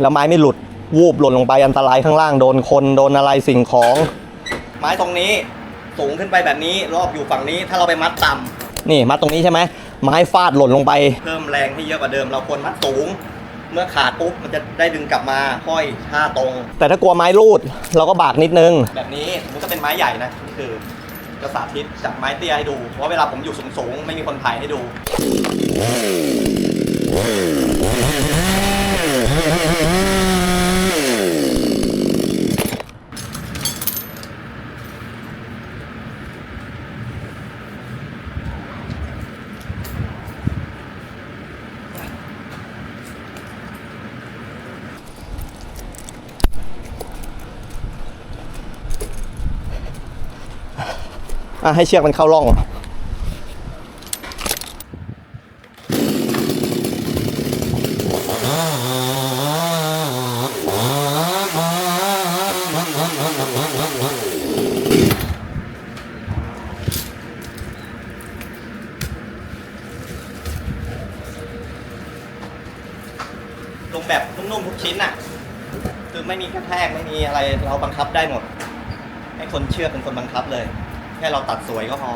แล้วไม้ไม่หลุดวูบหล่นลงไปอันตรายข้างล่างโดนคนโดนอะไรสิ่งของ ไม้ตรงนี้สูงขึ้นไปแบบนี้รอบอยู่ฝั่งนี้ ถ้าเราไปมัดต่ำนี่มัดตรงนี้ใช่ไหมไม้ฟาดหล่นลงไป เพิ่มแรงให้เยอะกว่าเดิมเราควรมัดสูง เมื่อขาดปุ๊บมันจะได้ดึงกลับมาห้อยท่าตรง แต่ถ้ากลัวไม้รูดเราก็บากนิดนึง แบบนี้มันก็เป็นไม้ใหญ่นะนี่คือจะสาธิตจับไม้เตี้ยให้ดูเพราะว่าเวลาผมอยู่สูงๆไม่มีคนถ่ายให้ดู อะให้เชือกมันเข้าร่องลงแบบนุ่มๆทุกชิ้นน่ะ คือไม่มีกระแทกไม่มีอะไรเราบังคับได้หมด ให้คนเชื่อเป็นคนบังคับเลย แค่เราตัดสวยก็พอ